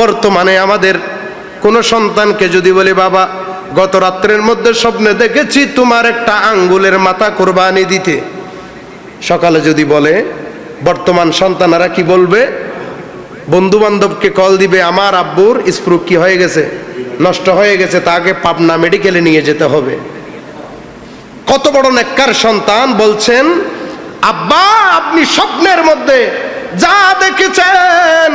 বর্তমানে আমাদের কোনো সন্তানকে যদি বলি, বাবা, গত রাত্রের মধ্যে স্বপ্নে দেখেছি তোমার একটা আঙ্গুলের মাথা কোরবানি দিতে। সকালে যদি বলে, বর্তমান সন্তানারা কি বলবে? বন্ধু বান্ধবকে কল দিবে, আমার আব্বুর স্প্রুক কি হয়ে গেছে? নষ্ট হয়ে গেছে, তাকে পাবনা মেডিকেলে নিয়ে যেতে হবে কত বড় নেককার সন্তান বলছেন, আব্বা, আপনি স্বপ্নের মধ্যে যা দেখেছেন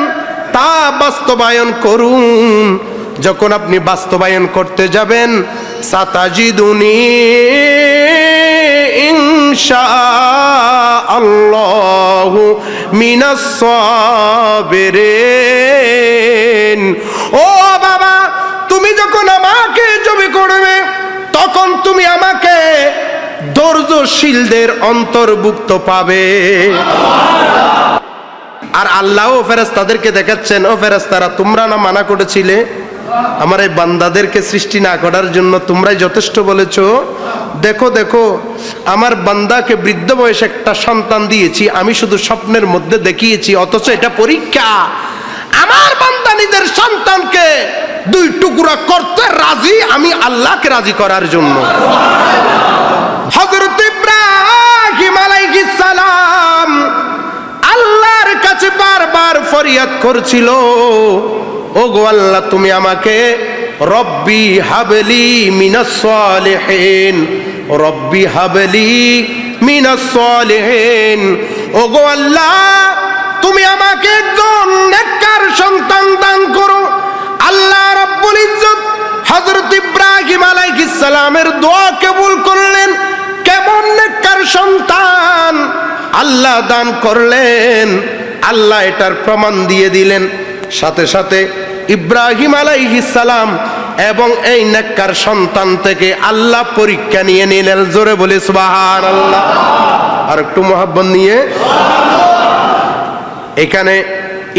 তা বাস্তবায়ন করুন। যখন আপনি বাস্তবায়ন করতে যাবেন, সাতাজিদুনি ইনশা আল্লাহ মিনাস সাবিরিন। ও বাবা, তুমি যখন আমাকে জমি করবে, তখন তুমি আমাকে ধৈর্যশীলদের অন্তর্ভুক্ত পাবে। আর আল্লাহ ও ফেরেস্তাদেরকে দেখাচ্ছেন, ও ফেরেস্তারা তোমরা না মানা করেছিলে? আমার এই বান্দাদেরকে সৃষ্টি না করার জন্য তোমরাই যথেষ্ট বলেছ। দেখো দেখো, আমার বান্দাকে বৃদ্ধ বয়সে একটা সন্তান দিয়েছি, আমি শুধু স্বপ্নের মধ্যে দেখিয়েছি, অথচ এটা পরীক্ষা। আমার বান্দা নিজের সন্তানকে দুই টুকরা করতে রাজি, আমি আল্লাহকে রাজি করার জন্য। হজরত কাছে বারবার ফরিয়াদ করছিল ও গো আল্লাহ, তুমি আমাকে রব্বি হাবলি মিনাস সালিহিন রব্বি হাবলি মিনাস সালিহিন ও গো আল্লাহ, তুমি আমাকে একজন নেককার সন্তান দান করো। আল্লাহ রাব্বুল ইজ্জত হযরত ইব্রাহিম আলাইহিস সালামের দোয়া কবুল করলেন। কেমন নেককার সন্তান! আল্লাহ দান করলেন। আল্লাহ এটার প্রমাণ দিয়ে দিলেন। সাথে সাথে ইব্রাহিম সালাম এবং এই নেককার সন্তান থেকে আল্লাহ পরীক্ষা নিয়ে নিলেন। জোরে বলে সুবাহান আল্লাহ আর একটু মোহাব্বত নিয়ে। এখানে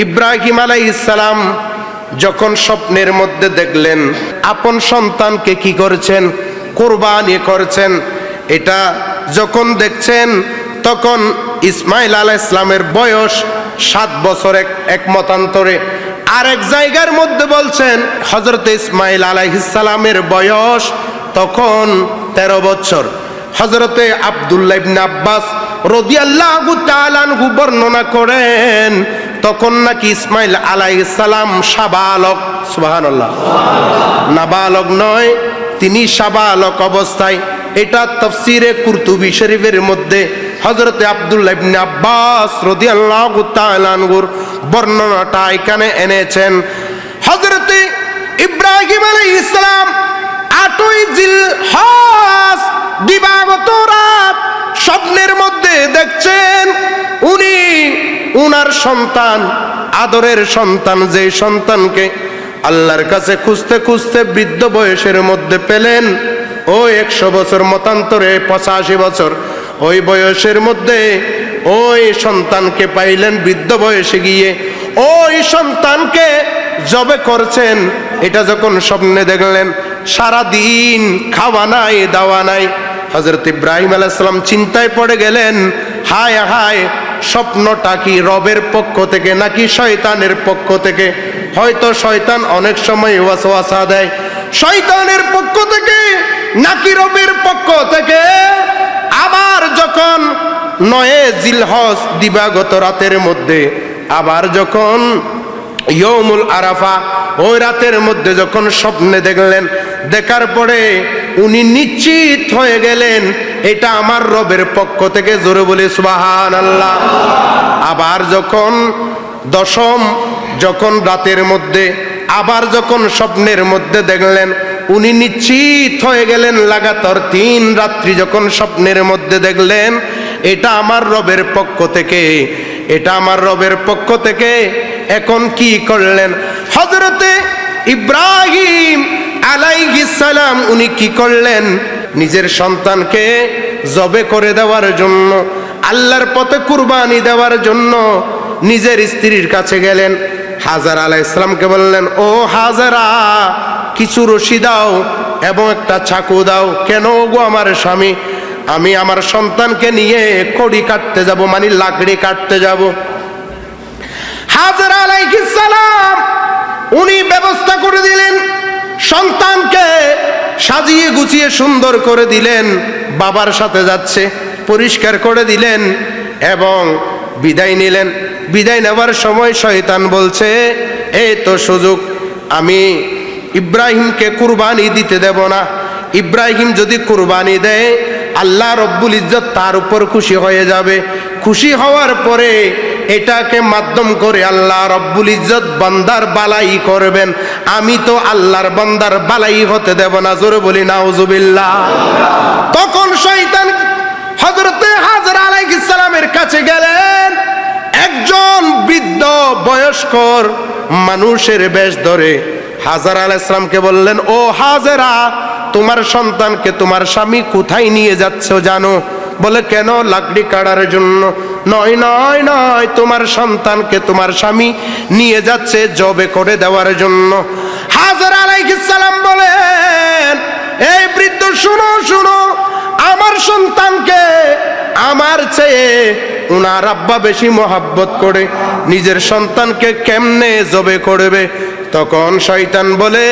ইব্রাহিম সালাম যখন স্বপ্নের মধ্যে দেখলেন, আপন সন্তানকে কি করেছেন? কোরবানি করছেন। এটা যখন দেখছেন, তখন ইসমাইল আলাহ ইসলামের বয়স সাত বছর এক এক মতান্তরে আরেক জায়গার মধ্যে বলছেন হজরত ইসমাইল আলাইহিসালামের বয়স তখন তেরো বছর। হজরতে আবদুল্লাহ ইবনে আব্বাস রদিয়াল্লাহু তাআলাহু বর্ণনা করেন, তখন নাকি ইসমাইল আলাইহিস সালাম সাবালক, সুবহানাল্লাহ। নাবালক নয়, তিনি সাবালক অবস্থায় এটা তফসিরে কুরতুবি শরীফের মধ্যে হজরতে আবদুল্লাহ ইবনে আব্বাস রাদিয়াল্লাহু তাআলাহুর বর্ণনাটা এখানে এনেছেন। হজরতে ইব্রাহিম আলাইহিস সালাম আটই জিল হজ দিবাগত রাত স্বপ্নের মধ্যে দেখছেন, উনি উনার সন্তান, আদরের সন্তান, যে সন্তানকে আল্লাহর কাছে খুঁজতে খুঁজতে বৃদ্ধ বয়সের মধ্যে পেলেন। ও একশো বছর মতান্তরে পঁচাশি বছর, ওই বয়সের মধ্যে ওই সন্তানকে পাইলেন বৃদ্ধ বয়সে গিয়ে। ওই সন্তানকে জবে করছেন, এটা যখন স্বপ্নে দেখলেন সারা দিন খাওয়া নাই, দাওয়া নাই। হজরত ইব্রাহিম আলাইসালাম চিন্তায় পড়ে গেলেন, হায় হায়, স্বপ্নটা কি রবের পক্ষ থেকে নাকি শয়তানের পক্ষ থেকে? হয়তো শয়তান অনেক সময় ওয়াসওয়াসা দেয় শয়তানের পক্ষ থেকে, নাকি রবের পক্ষ থেকে? আবার যখন নয়ে জিলহজ দিবাগত রাতের মধ্যে, আবার যখন ইয়মুল আরাফা, ওই রাতের মধ্যে যখন স্বপ্নে দেখলেন, দেখার পরে উনি নিশ্চিত হয়ে গেলেন, এটা আমার রবের পক্ষ থেকে, জোরে বলে সুবাহান আল্লাহ আবার যখন দশম, যখন রাতের মধ্যে আবার যখন স্বপ্নের মধ্যে দেখলেন, উনি নিশ্চিত হয়ে গেলেন লাগাতার তিন রাত্রি যখন স্বপ্নের মধ্যে দেখলেন, এটা আমার রবের পক্ষ থেকে, এটা আমার রবের পক্ষ থেকে, এখন কি করলেন? হজরতে ইব্রাহিম সালাম, উনি কি করলেন? নিজের সন্তানকে জবে করে দেওয়ার জন্য, আল্লাহর পথে কুরবানি দেওয়ার জন্য নিজের স্ত্রীর কাছে গেলেন। হাজার আলাহ ইসলামকে বললেন, ও হাজারা, কিছু রশি দাও এবং একটা চাকু দাও। কেন গো আমার স্বামী? আমি আমার সন্তানকে নিয়ে কড়ি কাটতে যাব মানে লাকড়ি কাটতে যাব। হাজার আলাইহিস সালাম, উনি ব্যবস্থা করে দিলেন, সন্তানকে সাজিয়ে গুছিয়ে সুন্দর করে দিলেন, বাবার সাথে যাচ্ছে, পরিষ্কার করে দিলেন এবং বিদায় নিলেন। বিদায় নেওয়ার সময় শয়তান বলছে এই তো সুযোগ, আমি ইব্রাহিমকে কুরবানি দিতে দেব না। ইব্রাহিম যদি কুরবানি দেয়, আল্লাহ রব্বুল ইজ্জত তার উপর খুশি হয়ে যাবে। খুশি হওয়ার পরে এটাকে মাধ্যম করে আল্লাহ রব্বুল ইজ্জত বান্দার বালাই করবেন। আমি তো আল্লাহর বান্দার বালাই হতে দেব না, জোরে বলি, নাউজুবিল্লাহ। তখন শয়তান হজরতে হাজর আলাইহিস সালামের কাছে গেলেন। একজন বৃদ্ধ বয়স্কর মানুষের বেশ ধরে হাজার আল ইসলামকে বললেন, ও হাজারা, তোমার সন্তানকে তোমার স্বামী কোথায় নিয়ে যাচ্ছ জানো? বলে, কেন লাকড়ি কাটার জন্য? নয় নয় নয়, তোমার সন্তানকে তোমার স্বামী নিয়ে যাচ্ছে জবে করে দেওয়ার জন্য। হাজার আলাইহিস সালাম বলেন, এই বৃদ্ধ, শুনো শুনো আমার সন্তানকে আমার চেয়ে উনার আব্বা বেশি মহাব্বত করে, নিজের সন্তানকে কেমনে জবে করবে? তখন শয়তান বলে,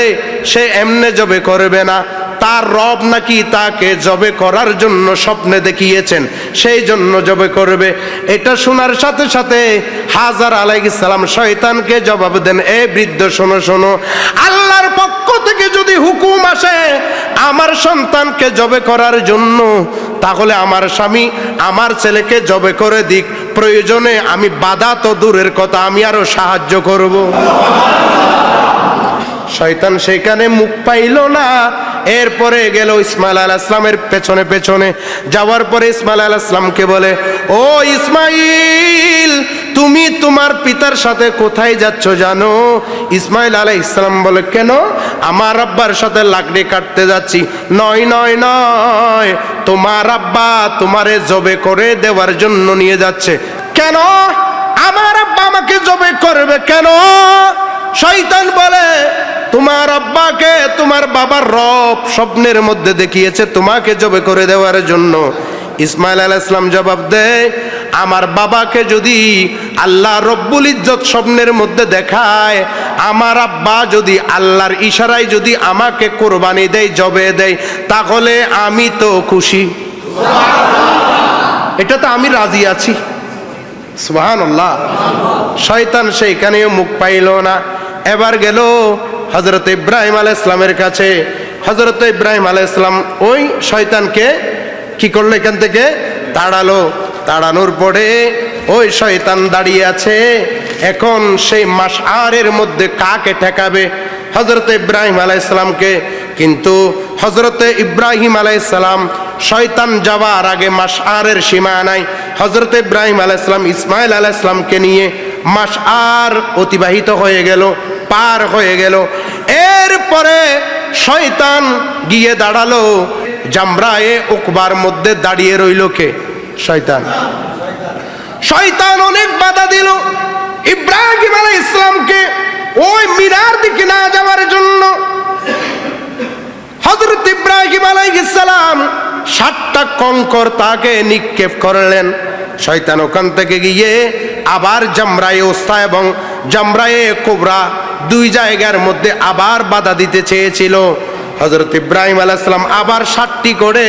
সে এমনে জবে করবে না। তার রব নাকি তাকে জবে করার জন্য স্বপ্নে দেখিয়েছেন, সেই জন্য জবে করবে। এটা শোনার সাথে সাথে হাজার আলাইহিস সালাম শয়তানকে জবাব দেন, এ বৃদ্ধ, শোনো শোনো। আল্লাহর পক্ষ থেকে যদি হুকুম আসে আমার সন্তানকে জবে করার জন্য, তাহলে আমার স্বামী আমার ছেলেকে জবে করে দিক। প্রয়োজনে আমি বাধা তো দূরের কথা, আমি আরও সাহায্য করব। শয়তান সেখানে মুখ পাইল না এরপরে গেল ইসমাইল আল ইসলামের পেছনে পেছনে। যাওয়ার পরে ইসমাইল আল ইসলামকে বলে, ও ইসমাইল, তুমি তোমার পিতার সাথে কোথায় যাচ্ছ জানো? ইসমাইল আলাই ইসলাম বলে, কেন? আমার আব্বার সাথে লাকড়ি কাটতে যাচ্ছি। নয় নয় নয়, তোমার আব্বা তোমারে জবে করে দেওয়ার জন্য নিয়ে যাচ্ছে। কেন? আমার আব্বা আমাকে জবে করবে কেন? শয়তান বলে তোমার আব্বাকে, তোমার বাবার রব স্বপ্নের মধ্যে দেখিয়েছে তোমাকে জবে করে দেওয়ার জন্য। ইসমাইল আল ইসলাম জবাব দেয়, আমার বাবাকে যদি আল্লাহ রব্বুল ইজ্জত স্বপ্নের মধ্যে দেখায়, আমার আব্বা যদি আল্লাহর ইশারায় যদি আমাকে কোরবানি দেয়, জবে দেয়, তাহলে আমি তো খুশি। এটা তো আমি রাজি আছি। সুহান শয়তান সেইখানেও মুখ পাইল না। এবার গেল হজরত ইব্রাহিম আল ইসলামের কাছে। হজরত ইব্রাহিম আল ইসলাম ওই শয়তানকে কি করল এখান থেকে? তাড়ালো। তাড়ানোর পরে ওই শয়তান দাঁড়িয়ে আছে। এখন সেই মাস আরের মধ্যে কাকে ঠেকাবে? হজরত ইব্রাহিম আলাই ইসলামকে কিন্তু হজরত ইব্রাহিম আলাই ইসলাম শয়তান যাওয়ার আগে মাস আরের সীমা নাই। হজরত ইব্রাহিম আলাই ইসলাম ইসমাইল আলাই ইসলামকে নিয়ে মাস আর অতিবাহিত হয়ে গেল। পার হয়ে গেল। এরপরে শয়তান গিয়ে দাঁড়াল। জামরায়ে উকবার মধ্যে দাঁড়িয়ে রইল কে? শয়তান। শয়তান অনেক বাধা দিল। ইব্রাহিম আলাই ইসলামকে ওই মিনার দিকে না যাওয়ার জন্য হজরত ইব্রাহিম আলাইহিসসালাম সাতটা কঙ্কর তাকে নিক্ষেপ করলেন। শয়তান ওখান থেকে গিয়ে আবার জামরায়ে ওস্তা এবং জামরায়ে কোবরা দুই জায়গার মধ্যে আবার বাধা দিতে চেয়েছিল। হজরত ইব্রাহিম আলাইসালাম আবার সাতটি করে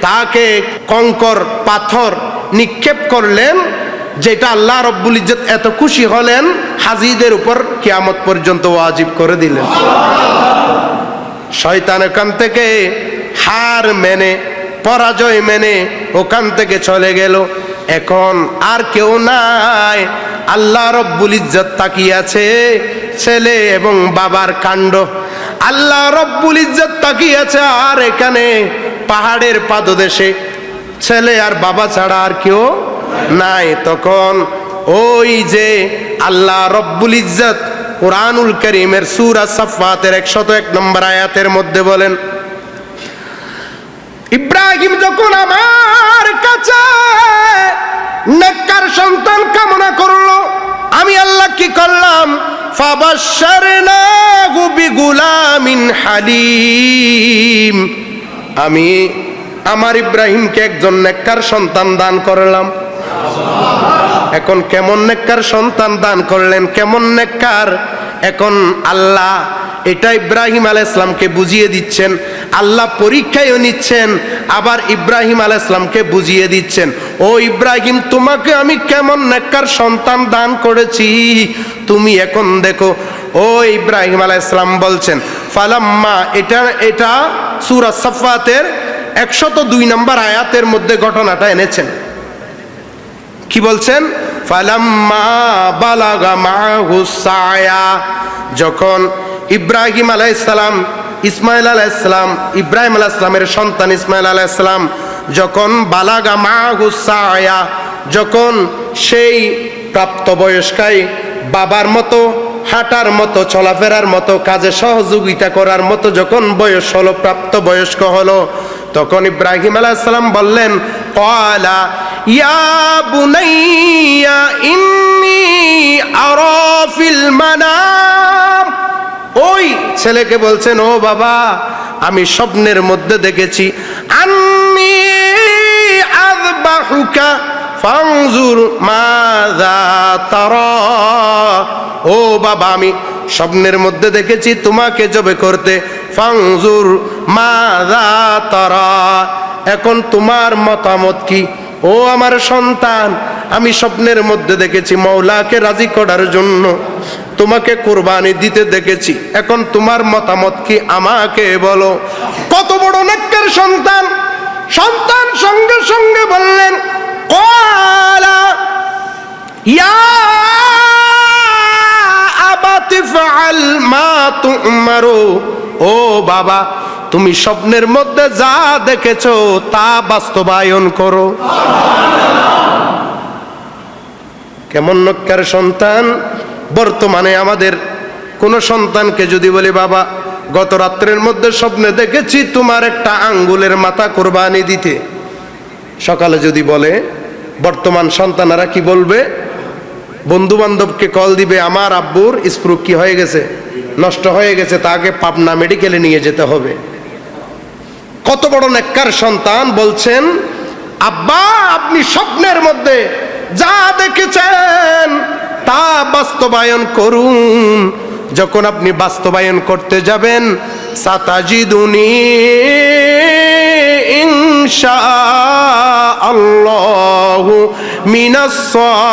তাকে কঙ্কর, পাথর নিক্ষেপ করলেন, যেটা আল্লাহ রব্বুল ইজ্জত এত খুশি হলেন, হাজিদের উপর কিয়ামত পর্যন্ত ওয়াজিব করে দিলেন। শয়তান ওখান থেকে হার মেনে, পরাজয় মেনে ওখান থেকে চলে গেল। এখন আর কেউ নাই। আল্লাহ রব্বুল ইজ্জত তাকিয়ে আছে, ছেলে এবং বাবার কাণ্ড। আল্লাহ রব্বুল ইজ্জত তাকিয়ে আছে আর এখানে পাহাড়ের পাদদেশে। ছেলে আর বাবা ছাড়া আর কেউ নাই তখন। ওই যে আল্লাহ রব্বুল ইজ্জত কোরআনুল করিমের সুরা সাফাতের একশত এক নম্বর আয়াতের মধ্যে বলেন, ইব্রাহিম যখন আমার কাছে নেককার সন্তান কামনা করল। আমি আল্লাহ কি করলাম? হালিম। আমি আমার ইব্রাহিমকে একজন নেককার সন্তান দান করলাম। এখন কেমন নেককার সন্তান দান করলেন? কেমন নেককার? এখন আল্লাহ এটা ইব্রাহিম আলাহ ইসলামকে বুঝিয়ে দিচ্ছেন। আল্লাহ পরীক্ষায়ও নিচ্ছেন, আবার ইব্রাহিম আলাহ ইসলামকে বুঝিয়ে দিচ্ছেন। ও ইব্রাহিম, তোমাকে আমি কেমন নেককার সন্তান দান করেছি? তুমি এখন দেখো, ও ইব্রাহিম আলাহ ইসলাম বলছেন, ফালাম্মা, এটা এটা সুরা সাফাতের একশত দুই নম্বর আয়াতের মধ্যে ঘটনাটা এনেছেন। কি বলছেন? ফালাম্মা বালাগা যখন ইব্রাহিম আলাইসালাম ইসমাইল আলাইসালাম ইব্রাহিম আলাইসালামের সন্তান ইসমাইল আলাইসালাম যখন বালাগা মাহু সায়া, যখন সেই প্রাপ্তবয়স্কায় বাবার মতো, হাঁটার মতো, চলাফেরার মতো, কাজে সহযোগিতা করার মতো যখন বয়স হলো প্রাপ্ত বয়স্ক হলো, তখন ইব্রাহিম আলাইসালাম বললেন কলা ইয়া বুনাইয়া ইন্নি আরাফিল মানাম। ওই ছেলেকে বলছেন, ও বাবা, আমি স্বপ্নের মধ্যে দেখেছি। আন্নি আযবাহুকা ফাংজুর মাযা তারা। ও বাবা, আমি স্বপ্নের মধ্যে দেখেছি, তোমাকে জবে করতে। ফাংজুর মাযা তারা। এখন তোমার মতামত কি? ও আমার সন্তান, আমি স্বপ্নের মধ্যে দেখেছি মৌলাকে রাজি করার জন্য। তোমাকে কোরবানি দিতে দেখেছি। এখন তোমার মতামত কি আমাকে বলো? কত বড় নেককার সন্তান। সন্তান সঙ্গে সঙ্গে বললেন কলা ইয়া মা ও বাবা তুমি স্বপ্নের মধ্যে যা দেখেছ তা বাস্তবায়ন করো। কেমন নক্কার সন্তান? বর্তমানে আমাদের কোন সন্তানকে যদি বলি, বাবা, গত রাত্রের মধ্যে স্বপ্নে দেখেছি তোমার একটা আঙ্গুলের মাথা কোরবানি দিতে। সকালে যদি বলে, বর্তমান সন্তানারা কি বলবে? বন্ধু বান্ধবকে কল দিবে, আমার আব্বুর স্প্রুক কি হয়ে গেছে? নষ্ট হয়ে গেছে, তাকে পাবনা মেডিকেলে নিয়ে যেতে হবে। কত বড় নেককার সন্তান বলছেন, আব্বা, আপনি স্বপ্নের মধ্যে যা দেখেছেন তা বাস্তবায়ন করুন। যখন আপনি বাস্তবায়ন করতে যাবেন, সাতাজিদুনি ইনশা আল্লাহ মিনাস সাবিরিন।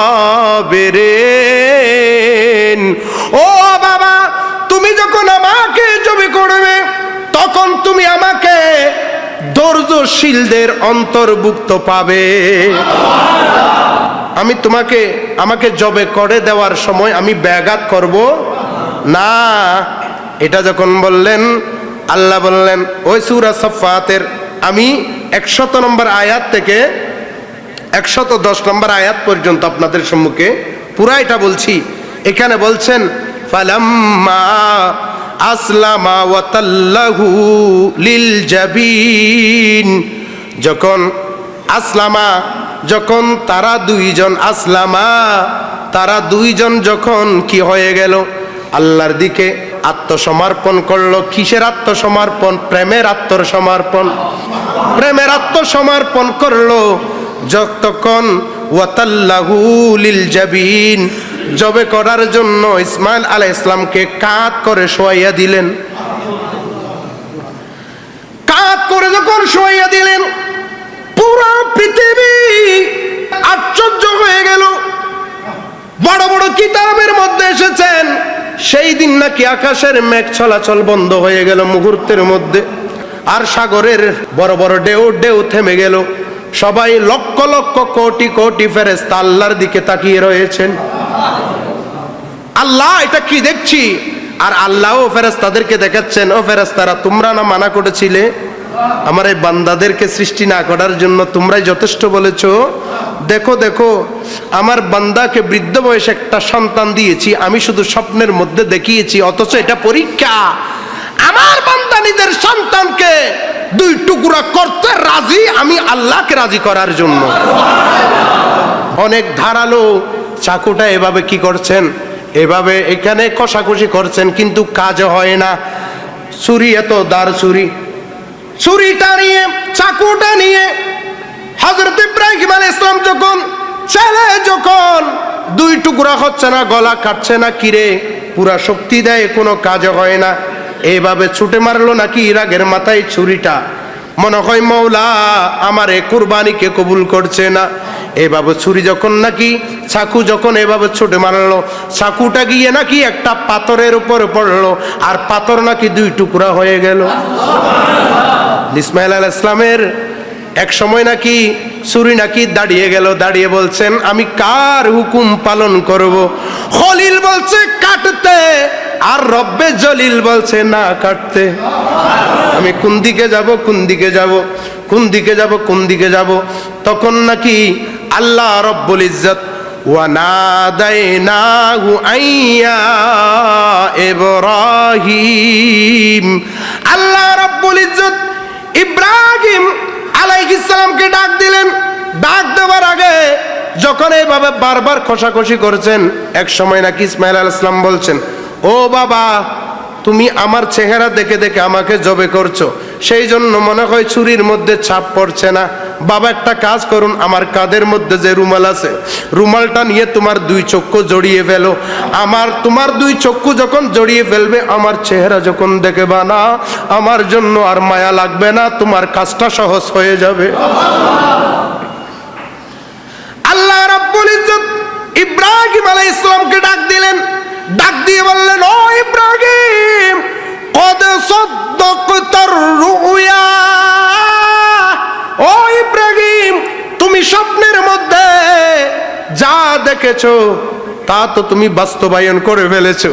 ও বাবা, তুমি যখন আমাকে জমি করবে, তখন তুমি আমাকে ধৈর্যশীলদের অন্তর্ভুক্ত পাবে। আমি তোমাকে, আমাকে জবে করে দেওয়ার সময় আমি ব্যাঘাত করব। না, এটা যখন বললেন, আল্লাহ বললেন, ওই সুরা সফাতের আমি একশত নম্বর আয়াত থেকে একশত দশ নম্বর আয়াত পর্যন্ত আপনাদের সম্মুখে পুরা এটা বলছি। এখানে বলছেন, ফালাম্মা আসলামা ওয়াতাল্লাহু লিল জাবিন। যখন আসলামা, যখন তারা দুইজন আসলামা, তারা দুইজন যখন কি হয়ে গেল? আল্লাহর দিকে আত্মসমর্পণ করল। কিসের আত্মসমর্পণ? প্রেমের আত্মসমর্পণ। প্রেমের আত্মসমর্পণ করল। যতক্ষণ ওয়াতাল্লাহু লিল জাবিন জবে করার জন্য ইসমাইল আলাহ ইসলামকে কাত করে শোয়াইয়া দিলেন। কাত করে যখন শোয়াইয়া দিলেন, পুরো পৃথিবী আশ্চর্য হয়ে গেল। বড় বড় কিতাবের মধ্যে এসেছেন, সেই দিন নাকি আকাশের মেঘ চলাচল বন্ধ হয়ে গেল মুহূর্তের মধ্যে। আর সাগরের বড় বড় ঢেউ ঢেউ থেমে গেল। সবাই লক্ষ লক্ষ কোটি কোটি ফেরেস্তা আল্লাহর দিকে তাকিয়ে রয়েছেন। আল্লাহ, এটা কি দেখছি? আর আল্লাহও ফেরেস্তাদেরকে দেখাচ্ছেন, ও ফেরেস্তারা তোমরা না মানা করেছিলে? আমার এই বান্দাদেরকে সৃষ্টি না করার জন্য তোমরাই যথেষ্ট বলেছ। দেখো দেখো, আমার বান্দাকে বৃদ্ধ বয়সে একটা সন্তান দিয়েছি, আমি শুধু স্বপ্নের মধ্যে দেখিয়েছি, অথচ এটা পরীক্ষা। আমার বান্দা নিজের সন্তানকে দুই টুকরা করতে রাজি, আমি আল্লাহকে রাজি করার জন্য। অনেক ধারালো চাকুটা এভাবে কি করছেন? এভাবে এখানে কষাকষি করছেন, কিন্তু কাজ হয় না। ছুরি এত দার ছুরি। ছুরিটা নিয়ে, চাকুটা নিয়ে হজরত ইব্রাহিম আল ইসলাম যখন, ছেলে যখন দুই টুকরা হচ্ছে না, গলা কাটছে না, কিরে পুরা শক্তি দেয়, কোনো কাজ হয় না। এইভাবে ছুটে মারলো নাকি ইরাগের মাথায় ছুরিটা। মনে হয় মৌলা, আমার এ কুরবানিকে কবুল করছে না। এভাবে ছুরি যখন নাকি, চাকু যখন এভাবে ছুটে মারলো, চাকুটা গিয়ে নাকি একটা পাথরের উপরে পড়ল, আর পাথর নাকি দুই টুকরা হয়ে গেল। ইসমাইল আল ইসলামের এক সময় নাকি ছুরি নাকি দাঁড়িয়ে গেল, দাঁড়িয়ে বলছেন, আমি কার হুকুম পালন করব? খলিল বলছে, কাটতে আর রব্বে জলিল বলছে, না কাটতে। আমি কোন দিকে যাব, কোন দিকে যাব, কোন দিকে যাব, কোন দিকে যাব? তখন নাকি আল্লাহ রব্বুল ইজ্জত আইয়া ইব্রাহিম। ডাক দিলেন। ডাক দেওয়ার আগে যখন এইভাবে বারবার খোসাখুষি করছেন, এক সময় নাকি ইসমাইল আলাইহিস সালাম বলছেন ও বাবা, তুমি আমার চেহারা দেখে দেখে আমাকে জবে করছ। সেই জন্য মনে হয় ছুরির মধ্যে ছাপ পড়ছে না। বাবা, একটা কাজ করুন, আমার কাদের মধ্যে যে রুমাল আছে, রুমালটা নিয়ে তোমার দুই চক্ষু জড়িয়ে ফেলো। আমার, তোমার দুই চক্ষু যখন জড়িয়ে ফেলবে, আমার চেহারা যখন দেখে না, আমার জন্য আর মায়া লাগবে না, তোমার কাজটা সহজ হয়ে যাবে। আল্লাহ রাব্বুল ইজ্জত ইব্রাহিম আলাইহিস ইসলামকে ডাক দিলেন। ডাক দিয়ে বললেন, ও ইব্রাহিম, কদ সদ্দকতার রুয়া। ও ইব্রাহিম, তুমি স্বপ্নের মধ্যে যা দেখেছ, তা তো তুমি বাস্তবায়ন করে ফেলেছো।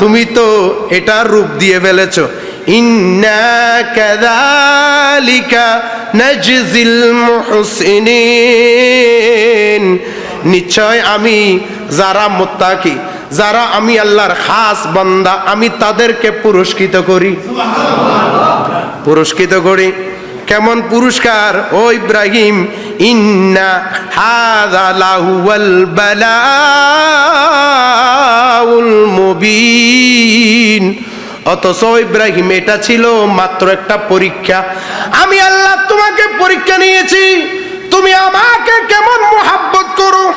তুমি তো এটা রূপ দিয়ে ফেলেছো। ইন্না কাযালিকা নাজজিল মুহসিনিন। নিশ্চয় আমি যারা মুত্তাকি যারা আমি আল্লাহর খাস বান্দা, আমি তাদেরকে পুরস্কৃত করি। পুরস্কৃত করি। কেমন পুরস্কার? ও ইব্রাহিম, ইন্না হাযা লাহুয়াল বালাউল মুবিন। অথচ ইব্রাহিম, এটা ছিল মাত্র একটা পরীক্ষা। আমি আল্লাহ তোমাকে পরীক্ষা নিয়েছি। তুমি আমাকে কেমন মোহাব্বত করো?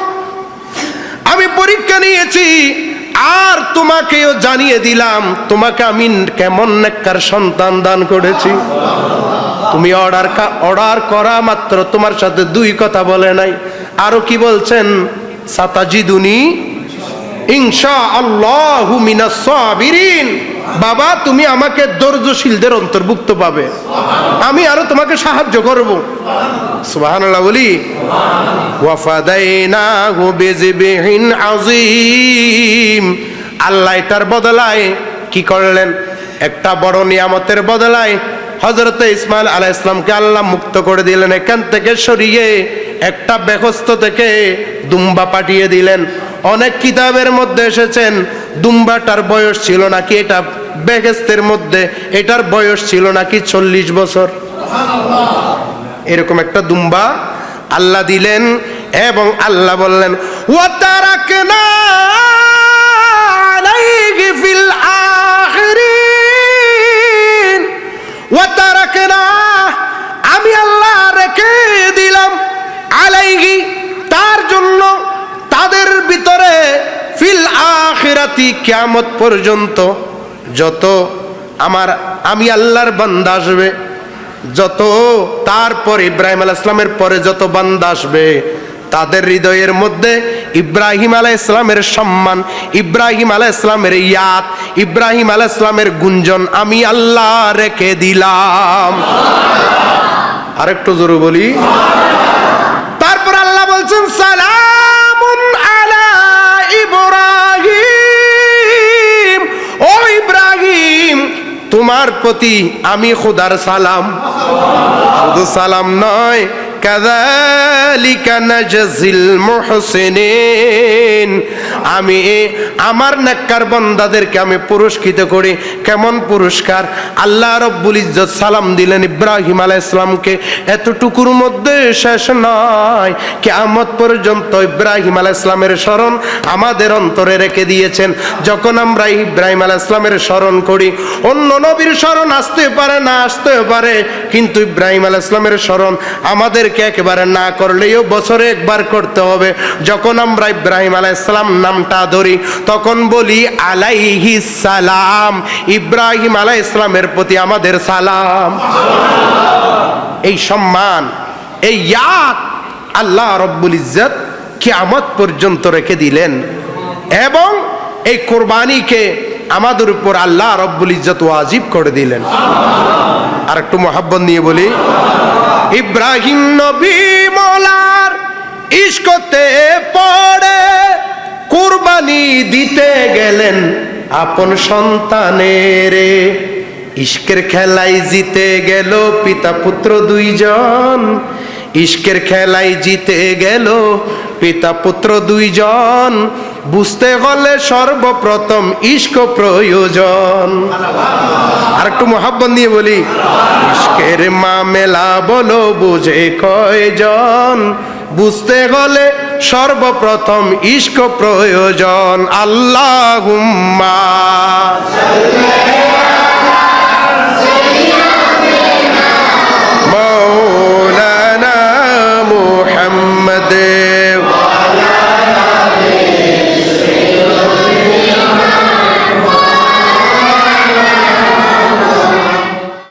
আমি পরীক্ষা নিয়েছি। আর তোমাকেও জানিয়ে দিলাম, তোমাকে আমি কেমন নেককার সন্তান দান করেছি। তুমি অর্ডার অর্ডার করা মাত্র তোমার সাথে দুই কথা বলে নাই। আরও কি বলছেন? সাতাজিদুনি বাবা, তুমি আমাকে ধৈর্যশীলদের অন্তর্ভুক্ত পাবে। আমি আরও তোমাকে সাহায্য করব। বলি আল্লাহ এটার বদলায় কি করলেন? একটা বড় নিয়ামতের বদলায় হজরত ইসমাইল আলাহ ইসলামকে আল্লাহ মুক্ত করে দিলেন, এখান থেকে সরিয়ে একটা বেহস্ত থেকে দুম্বা পাঠিয়ে দিলেন। অনেক কিতাবের মধ্যে এসেছেন, দুম্বাটার বয়স ছিল নাকি এটা বেহেস্তের মধ্যে, এটার বয়স ছিল নাকি চল্লিশ বছর। এরকম একটা দুম্বা আল্লাহ দিলেন এবং আল্লাহ বললেন ওয়াতারাকনা আলাইহি ফিল আখিরিন। ওয়াতারাকনা আমি আল্লাহ রেখে দিলাম আলাইহি, তার জন্য তাদের ভিতরে ফিল আখিরাতি কিয়ামত পর্যন্ত যত আমার, আমি আল্লাহর বান্দা আসবে, যত তারপর ইব্রাহিম আলাহ ইসলামের পরে যত বান্দা আসবে তাদের হৃদয়ের মধ্যে ইব্রাহিম আলাহ ইসলামের সম্মান, ইব্রাহিম আলাহ ইসলামের ইয়াদ, ইব্রাহিম আলাহ ইসলামের গুঞ্জন আমি আল্লাহ রেখে দিলাম। আরেকটু জোরে বলি। তারপর আল্লাহ বলছেন, সালামুন আলা ইব্রাহিম। ও ইব্রাহিম, তোমার প্রতি আমি খোদার সালাম। শুধু সালাম নয় কাযালিকা নাজজিল মুহসিনিন। আমি আমার নেককার বান্দাদেরকে আমি পুরস্কৃত করি। কেমন পুরস্কার? আল্লাহ রব্বুল ইজ্জত সালাম দিলেন ইব্রাহিম আলাইহিস সালামকে। এতটুকুর মধ্যে শেষ নয়। কিয়ামত পর্যন্ত ইব্রাহিম আলাইহিস সালামের স্মরণ আমাদের অন্তরে রেখে দিয়েছেন। যখন আমরা ইব্রাহিম আলাইহিস সালামের স্মরণ করি, অন্য নবীর স্মরণ আসতে পারে না আসতে পারে, কিন্তু ইব্রাহিম আলাইহিস সালামের স্মরণ আমাদের আমাদেরকে একেবারে না করলেও বছরে একবার করতে হবে। যখন আমরা ইব্রাহিম আলাইসালাম নামটা ধরি, তখন বলি, আলাইহি সালাম। ইব্রাহিম আলাই ইসলামের প্রতি আমাদের সালাম। এই সম্মান, এই ইয়াদ আল্লাহ রব্বুল ইজ্জত কিয়ামত পর্যন্ত রেখে দিলেন। এবং এই কোরবানিকে আমাদের উপর আল্লাহ রব্বুল ইজ্জত ওয়াজিব করে দিলেন। আর একটু মহাব্বত নিয়ে বলি। ইব্রাহিম নবী মোলার ইস্কতে পড়ে, কুরবানি দিতে গেলেন আপন সন্তানের। ইস্কের খেলায় জিতে গেল পিতা পুত্র দুইজন। ইস্কের খেলায় জিতে গেল পিতা পুত্র দুইজন। বুঝতে হলে সর্বপ্রথম ইস্ক প্রয়োজন। আর একটু মহাব্বন দিয়ে বলি ইস্কের মামেলা বলো বুঝে কয়জন? বুঝতে হলে সর্বপ্রথম ইস্ক প্রয়োজন। আল্লাহ